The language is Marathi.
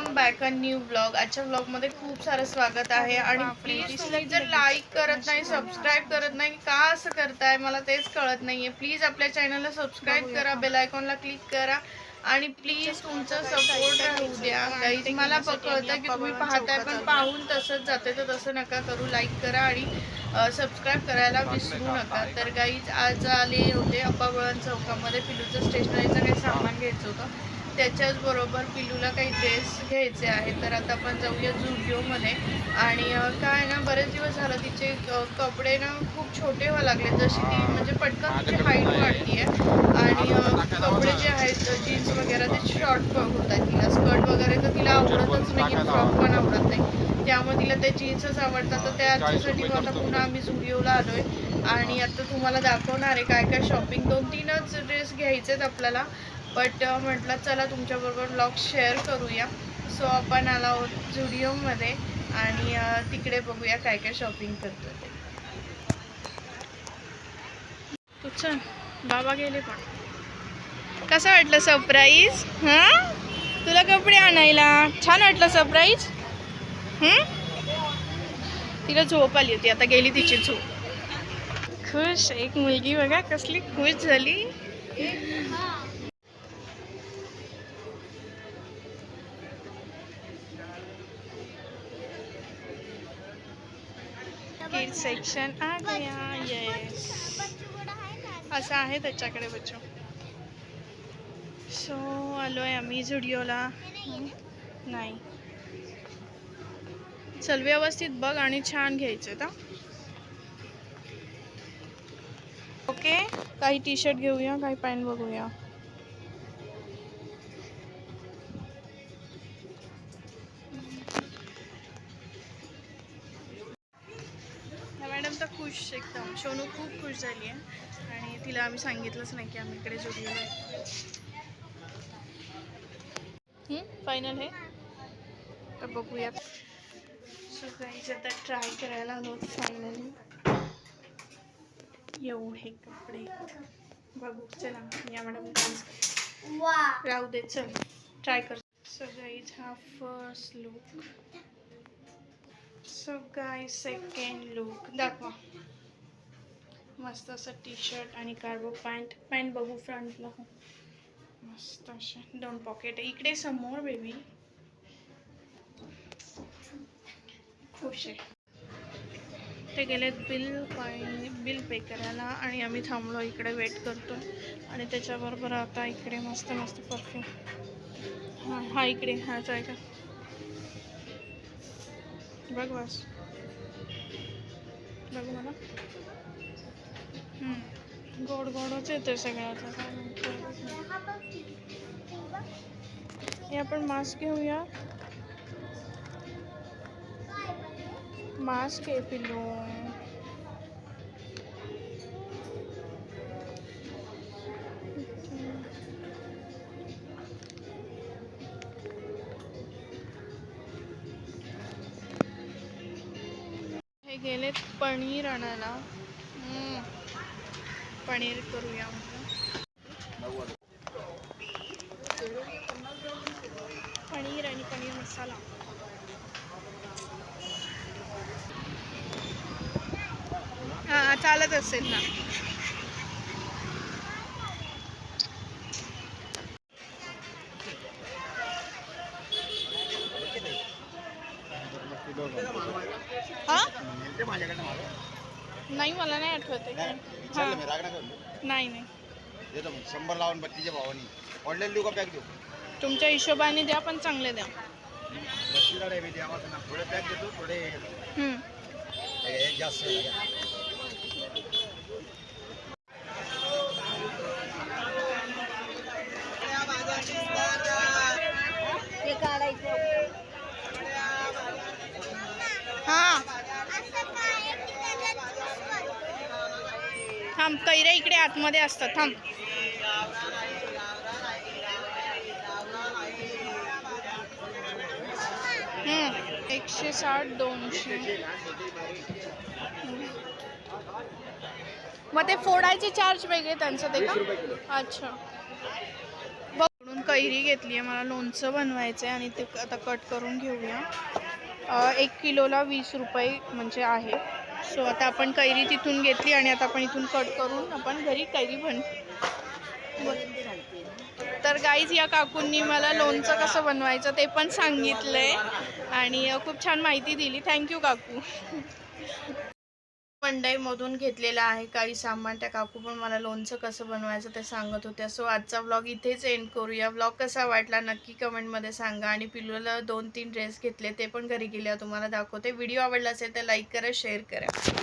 Welcome back a new blog आजच्या ब्लॉगमध्ये खूप सारं स्वागत आहे. आणि प्लीज तुम्ही जर लाईक करत नाही सबस्क्राईब करत नाही का असं करताय? मला तेच कळत नाहीये. प्लीज आपल्या चॅनलला सबस्क्राईब करा बेल आयकॉनला क्लिक करा. आणि प्लीज तुमचं सपोर्ट राहू द्या. गाईज मला कळतं की तुम्ही पाहताय पण पाहून तसंच जाते तर तसं नका करू लाईक करा आणि सबस्क्राईब करायला विसरू नका. तर गाईज आज आले होते अप्पाबळण चौकामध्ये. पिलूचं स्टेशनरीचं काही सामान घ्यायचं होतं. त्याच्याच बरोबर पिलूला काही ड्रेस घ्यायचे आहे तर आता आपण जाऊया झुडिओमध्ये आणि काय ना बरेच दिवस झालं तिचे कपडे ना खूप छोटे व्हायला लागले जशी ती म्हणजे पटकन तिची हाईट वाढती आहे आणि कपडे जे आहेत जीन्स वगैरे ते शॉर्ट होत आहेत तिला. स्कर्ट वगैरे तर तिला आवडतच नाही फ्रॉक पण आवडत नाही. त्यामुळे तिला ते जीन्सच आवडतात. तर त्याच्यासाठी मग आता पुन्हा आम्ही झुडिओला आलोय. आणि आता तुम्हाला दाखवणार आहे काय काय शॉपिंग दोन तीनच ड्रेस घ्यायचे आहेत आपल्याला. बट uh, म्हटलं चला तुमच्याबरोबर ब्लॉग शेअर करूया. सो आपण आला आहोत झुडिओमध्ये आणि uh, तिकडे बघूया काय काय शॉपिंग करतो ते. तू चल बाबा गेले पण. कसं वाटलं सरप्राईज हां? तुला कपडे आणायला? छान वाटलं सरप्राईज तिला झोप आली होती आता गेली तिची झोप. खुश एक मुलगी बघा कसली खुश झाली. किड सेक्शन आ गया येस असं आहे त्याच्याकडे बच्चो. सो आलो आहे आम्ही झुडिओला नाही. चल व्यवस्थित बघ आणि छान घ्यायचे का ओके काही टी शर्ट घेऊया काही पॅन्ट बघूया. तर खुश एकदम. सोनू खूप खुश झाली आहे. आणि तिला आम्ही सांगितलंच नाही की आम्ही इकडे जोडलेलो फायनल हे? तर बघूयात. सो गाईज आता ट्राय करायला आलो फायनली एवढे कपडे. बघू चला. या मॅडम राहू दे चल. ट्राय कर. सो गाईज हा first look so guy second look दाखवा. मस्त असं टी शर्ट आणि कार्गो पॅन्ट पॅन्ट बघू फ्रंटला मस्त असे दोन पॉकेट आहे इकडे समोर बेबी खुश आहे. ते गेलेत बिल पाय बिल पे करायला आणि आम्ही थांबलो इकडे वेट करतो. आणि त्याच्याबरोबर आता इकडे मस्त मस्त परफ्यूम हां हा इकडे. हा ट्राय कर बघ बस बघ मला गोड गोडच येते सगळ्याचं हे आपण मास्क घेऊया मास्क आहे पिल्लू गेलेत पनीर आणायला. पनीर करूया म्हटलं पनीर आणि पनीर मसाला. हा चालत असेल ना. हा? नाही मला नाही आठवत आहे. हा. नाही नाही. देतो मग. शंभर लावून बत्तीच्या भावानी. ऑनलाईन देऊ का पॅक देऊ? तुमच्या हिशोबाने द्या पण चांगले द्या. बत्तीला मी द्यावा थोडे पॅक देतो थोडे हम्म. जास्त थांब कैऱ्या इकडे आतमध्ये असतात थांब. एकशे साठ दोनशे. मग ते फोडायचे चार्ज वेगळे त्यांचं ते का? अच्छा. म्हणून कैरी घेतली आहे मला लोणचं बनवायचं आहे आणि ते आता कट करून घेऊया. एक किलोला वीस रुपये म्हणजे आहे. सो आता आपण कैरी तिथून घेतली आणि आता आपण इथून कट करून आपण घरी कैरी बन तर गाईज या काकूंनी मला लोणचं कसं बनवायचं ते पण सांगितलंय. आणि खूप छान माहिती दिली. थँक्यू काकू. मंडईमधून घेतलेलं आहे काही सामान. त्या काकू पण मला लोणचं कसं बनवायचं ते सांगत होत्या. सो आजचा व्लॉग इथेच एंड करूया व्लॉग कसा वाटला नक्की कमेंटमध्ये सांगा. आणि पिलूला दोन तीन ड्रेस घेतले ते पण घरी गेल्या तुम्हाला दाखवते. व्हिडिओ आवडला असेल तर लाईक करा शेअर करा.